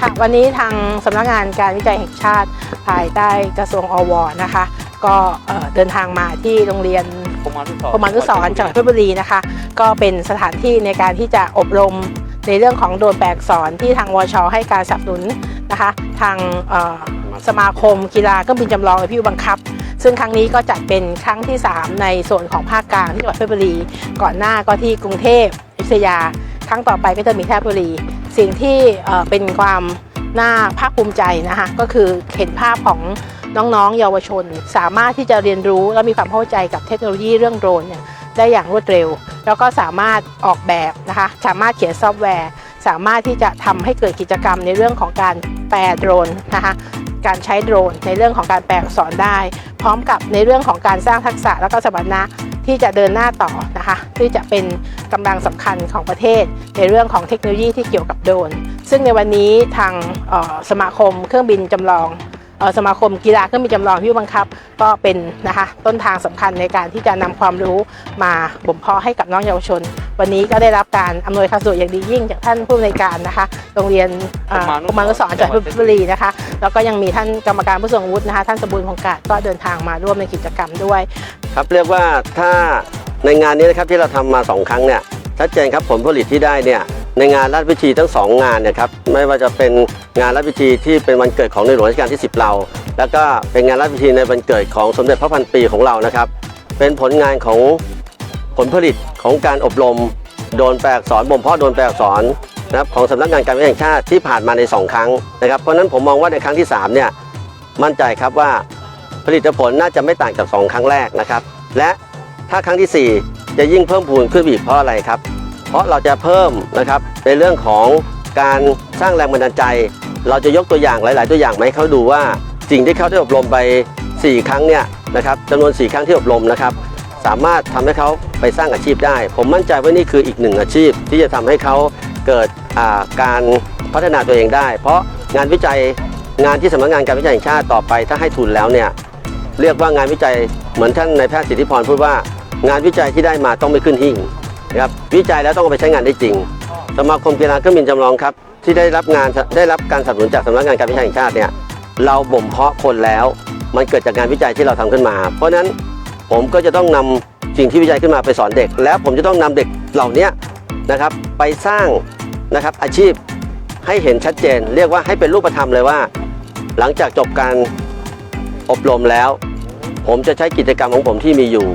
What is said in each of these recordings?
ค่ะวันนี้ทางสำนักงานการวิจัยแห่งชาติภายใต้กระทรวงอวนะคะ ก็เอ่อเดินทางมาที่โรงเรียนกรมอนุสรกรมอนุสรณ์จังหวัดเพชรบุรีนะคะ ก็เป็นสถานที่ในการที่จะอบรมในเรื่องของโดรนแปลอักษรที่ทางวชให้การสนับสนุนนะคะ ทางเอ่อสมาคมกีฬาเครื่องบินจำลองและพิวบังคับ ซึ่งครั้งนี้ก็จัดเป็นครั้งที่ 3 ในส่วนของภาคกลางที่จังหวัดเพชรบุรี ก่อนหน้าก็ที่กรุงเทพอยุธยา ครั้งต่อไปก็จะมีแทบบุรี สิ่งที่เป็นความน่าภาคภูมิใจนะคะก็คือเห็นภาพของน้องๆ เยาวชน สามารถที่จะเรียนรู้และมีความเข้าใจกับเทคโนโลยีเรื่องโดรนเนี่ยได้อย่างรวดเร็ว แล้วก็สามารถออกแบบนะคะสามารถเขียนซอฟต์แวร์ สามารถที่จะทำให้เกิดกิจกรรมในเรื่องของการแปลโดรนนะคะการใช้โดรนในเรื่องของการแปลอักษรได้ พร้อมกับในเรื่องของการสร้างทักษะและก็สมรรถนะ ที่จะเดินหน้าต่อนะคะ ที่จะเป็นกำลังสำคัญของประเทศ ในเรื่องของเทคโนโลยีที่เกี่ยวกับโดรนซึ่งในวันนี้ทางสมาคมเครื่องบินจำลองสมาคมกีฬาเครื่องบินจำลองที่บังคับ ก็เป็นนะคะต้นทางสำคัญในการที่จะนำความรู้มาบ่มเพาะให้กับน้องเยาวชน วันนี้ก็ได้รับการอำนวยความสะดวกอย่างดียิ่งจากท่านผู้อำนวยการนะคะโรงเรียนเอ่อกรมอนุสรณ์จังหวัดเพชรบุรีนะคะแล้วก็ยังมีท่านกรรมการผู้ทรงวุฒินะคะท่านสมบูรณ์พงกาดก็เดินทางมาร่วมในกิจกรรมด้วย ครับเรียกว่าถ้าในงานนี้นะครับที่เราทำมาสองครั้งเนี่ยชัดเจนครับผลผลิตที่ได้เนี่ยในงานราชพิธีทั้งสองงานเนี่ยครับไม่ว่าจะเป็นงานราชพิธีที่เป็นวันเกิดของในหลวงรัชกาลที่ 10 เรา แล้วก็เป็นงานราชพิธีในวันเกิดของสมเด็จพระพันปีของเรานะครับเป็นผลงานของ ผลผลิตของการอบรมโดนแปลอักษรบ่มเพาะโดนแปลอักษรนะครับของสำนักงานการวิจัยแห่งชาติที่ผ่านมาในสองครั้งนะครับเพราะฉะนั้นผมมองว่าในครั้งที่สามเนี่ยมั่นใจครับว่าผลิตผลน่าจะไม่ต่างจาก 2 ครั้งแรกนะครับ และถ้าครั้งทีสี่ 4 จะยิ่งเพิ่มพูนขึ้นอีกเพราะอะไรครับ เพราะเราจะเพิ่มนะครับในเรื่องของการสร้างแรงบันดาลใจ เราจะยกตัวอย่างหลาย ๆ ตัวอย่างมาให้เขาดูว่าสิ่งที่เขาได้อบรมไป 4 ครั้งเนี่ยนะครับจำนวน 4 ครั้งที่อบรมนะครับ สามารถทำให้เขาไปสร้างอาชีพได้ ผมมั่นใจว่านี่คืออีกหนึ่งอาชีพ ที่จะทำให้เขาเกิดการพัฒนาตัวเองได้ เพราะงานวิจัยงานที่สำนักงานการวิจัยแห่งชาติต่อไป ถ้าให้ทุนแล้วเนี่ยเรียกว่างานวิจัยเหมือนท่านนายแพทย์สิทธิพรพูดว่างานวิจัยที่ได้มาต้องไม่ขึ้นหิ่งนะครับวิจัยแล้วต้องเอาไปใช้งานได้จริง สมาคมกีฬาเครื่องบินจำลองครับ ที่ได้รับงานได้รับการสนับสนุนจากสำนักงานการวิจัยแห่งชาติเนี่ยเราบ่มเพาะคนแล้ว มันเกิดจากงานวิจัยที่เราทำขึ้นมา เพราะฉะนั้น ผมก็จะต้องนำสิ่งที่วิจัยขึ้นมาไปสอนเด็ก แล้วผมจะต้องนำเด็กเหล่านี้นะครับไปสร้างนะครับอาชีพให้เห็นชัดเจน เรียกว่าให้เป็นรูปธรรมเลยว่า หลังจากจบการอบรมแล้ว ผมจะใช้กิจกรรมของผมที่มีอยู่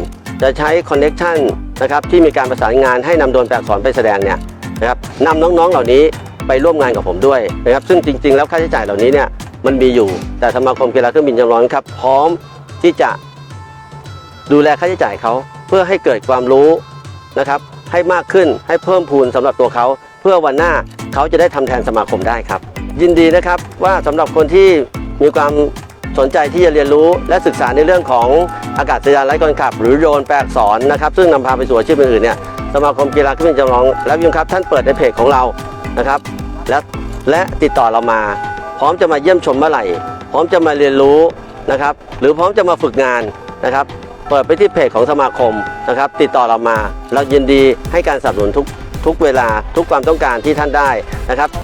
จะใช้คอนเน็ชันนะครับที่มีการประสานงานให้นำโดนแปลอักษรไปแสดงเนี่ยนะครับนำน้องๆเหล่านี้ไปร่วมงานกับผมด้วยนะครับซึ่งจริง ๆ แล้วค่าใช้จ่ายเหล่านี้เนี่ยมันมีอยู่แต่สมาคมกีฬาเครื่องบินจำลองครับ พร้อมที่จะ ดูแลค่าใช้จ่ายเขาเพื่อให้เกิดความรู้นะครับ ให้มากขึ้นให้เพิ่มพูนสำหรับตัวเขาเพื่อวันหน้าเขาจะได้ทำแทนสมาคมได้ครับ ยินดีนะครับว่าสำหรับคนที่มีความสนใจที่จะเรียนรู้และศึกษาในเรื่องของอากาศยานไร้คนขับ หรือโดรนแปลอักษรนะครับ ซึ่งนำพาไปสู่อาชีพอื่นๆเนี่ยสมาคมกีฬาเครื่องบินจำลอง และวิมครับท่านเปิดในเพจของเรานะครับ และและติดต่อเรามา พร้อมจะมาเยี่ยมชมเมื่อไหร่ พร้อมจะมาเรียนรู้นะครับ หรือพร้อมจะมาฝึกงานนะครับ เปิดไปที่เพจของสมาคมนะครับ ติดต่อเรามา เรายินดีให้การสนับสนุนทุกทุกเวลาทุกความต้องการที่ท่านได้นะครับ